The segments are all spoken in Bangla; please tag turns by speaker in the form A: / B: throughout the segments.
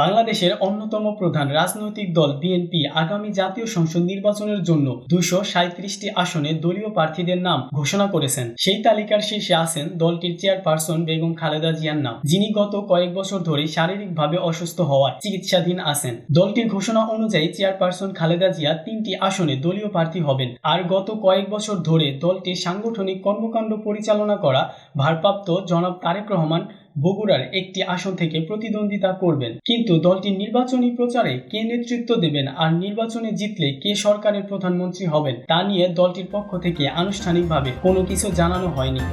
A: বাংলাদেশের অন্যতম প্রধান রাজনৈতিক দল বিএনপি আগামী জাতীয় সংসদ নির্বাচনের জন্য দুশো সাঁত্রিশটি আসনে দলীয় প্রার্থীদের নাম ঘোষণা করেছেন। সেই তালিকার শীর্ষে আছেন দলটির চেয়ারপারসন বেগম খালেদা জিয়ার নাম, যিনি গত কয়েক বছর ধরে শারীরিকভাবে অসুস্থ হওয়ায় চিকিৎসাধীন আছেন। দলটির ঘোষণা অনুযায়ী চেয়ারপারসন খালেদা জিয়া তিনটি আসনে দলীয় প্রার্থী হবেন। আর গত কয়েক বছর ধরে দলটির সাংগঠনিক কর্মকাণ্ড পরিচালনা করা ভারপ্রাপ্ত জনাব তারেক রহমান বগুড়ার একটি আসন থেকে প্রতিদ্বন্দ্বিতা করবেন। কিন্তু দলটির নির্বাচনী প্রচারে কে নেতৃত্ব দেবেন আর নির্বাচনে জিতলে কে সরকারের প্রধানমন্ত্রী হবেন, তা নিয়ে দলটির পক্ষ থেকে আনুষ্ঠানিকভাবে কোনো কিছু জানানো হয়নি।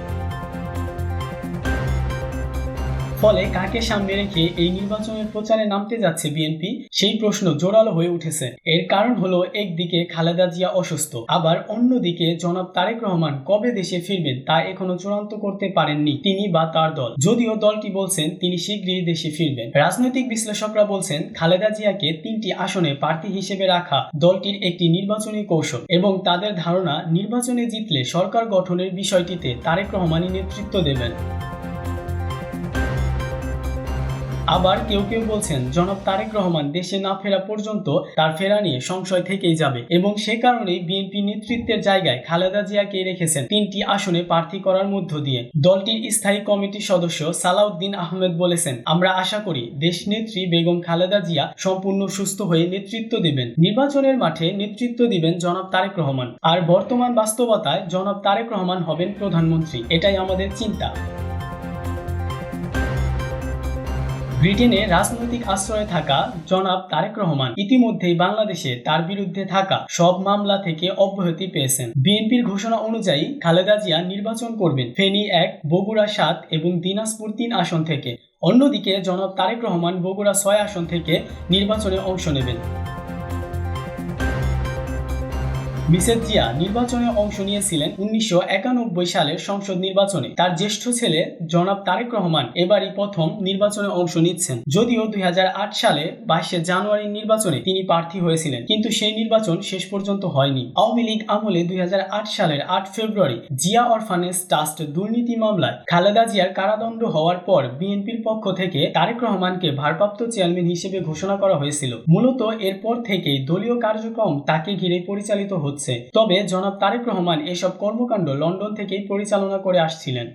A: ফলে কাকে সামনে রেখে এই নির্বাচনের প্রচারে নামতে যাচ্ছে বিএনপি? সেই প্রশ্ন জোরালো হয়ে উঠেছে। এর কারণ হলো একদিকে খালেদা জিয়া অসুস্থ, আবার অন্যদিকে জনাব তারেক রহমান কবে দেশে ফিরবেন তা এখনও চূড়ান্ত করতে পারেননি তিনি বা তার দল। যদিও দলটি বলছেন তিনি শীঘ্রই দেশে ফিরবেন। রাজনৈতিক বিশ্লেষকরা বলছেন খালেদা জিয়াকে তিনটি আসনে প্রার্থী হিসেবে রাখা দলটির একটি নির্বাচনী কৌশল এবং তাদের ধারণা নির্বাচনে জিতলে সরকার গঠনের বিষয়টিতে তারেক রহমানই নেতৃত্ব দেবেন। আবার কেউ কেউ বলছেন, জনাব তারেক রহমান দেশে না ফেরা পর্যন্ত তার ফেরা নিয়ে সংশয় থেকেই যাবে এবং সে কারণেই বিএনপি নেতৃত্বের জায়গায় খালেদা জিয়াকে রেখেছেন তিনটি আসনে প্রার্থী করার মধ্য দিয়ে। দলটির স্থায়ী কমিটির সদস্য সালাউদ্দিন আহমেদ বলেছেন, আমরা আশা করি দেশ নেত্রী বেগম খালেদা জিয়া সম্পূর্ণ সুস্থ হয়ে নেতৃত্ব দেবেন। নির্বাচনের মাঠে নেতৃত্ব দিবেন জনাব তারেক রহমান। আর বর্তমান বাস্তবতায় জনাব তারেক রহমান হবেন প্রধানমন্ত্রী। এটাই আমাদের চিন্তা। ব্রিটেনে রাজনৈতিক আশ্রয়ে থাকা জনাব তারেক রহমান ইতিমধ্যেই বাংলাদেশে তার বিরুদ্ধে থাকা সব মামলা থেকে অব্যাহতি পেয়েছেন। বিএনপির ঘোষণা অনুযায়ী খালেদা জিয়া নির্বাচন করবেন ফেনী এক, বগুড়া সাত এবং দিনাজপুর তিন আসন থেকে। অন্যদিকে জনাব তারেক রহমান বগুড়া ছয় আসন থেকে নির্বাচনে অংশ নেবেন। মিসেস জিয়া নির্বাচনে অংশ নিয়েছিলেন উনিশশো একানব্বই সালের সংসদ নির্বাচনে। তার জ্যেষ্ঠ ছেলে জনাব তারেক রহমান এবারই প্রথম নির্বাচনে অংশ নিচ্ছেন। যদিও দুই হাজার আট সালে বাইশে জানুয়ারির নির্বাচনে তিনি প্রার্থী হয়েছিলেন, কিন্তু সেই নির্বাচন শেষ পর্যন্ত হয়নি। আওয়ামী লীগ আমলে দুই হাজার আট সালের আট ফেব্রুয়ারি জিয়া অরফানেজ ট্রাস্ট দুর্নীতি মামলায় খালেদা জিয়ার কারাদণ্ড হওয়ার পর বিএনপির পক্ষ থেকে তারেক রহমানকে ভারপ্রাপ্ত চেয়ারম্যান হিসেবে ঘোষণা করা হয়েছিল। মূলত এরপর থেকেই দলীয় কার্যক্রম তাকে ঘিরে পরিচালিত হচ্ছে। তবে জনাব তারেক রহমান এসব কর্মকাণ্ড লন্ডন থেকেই পরিচালনা করে আসছিলেন।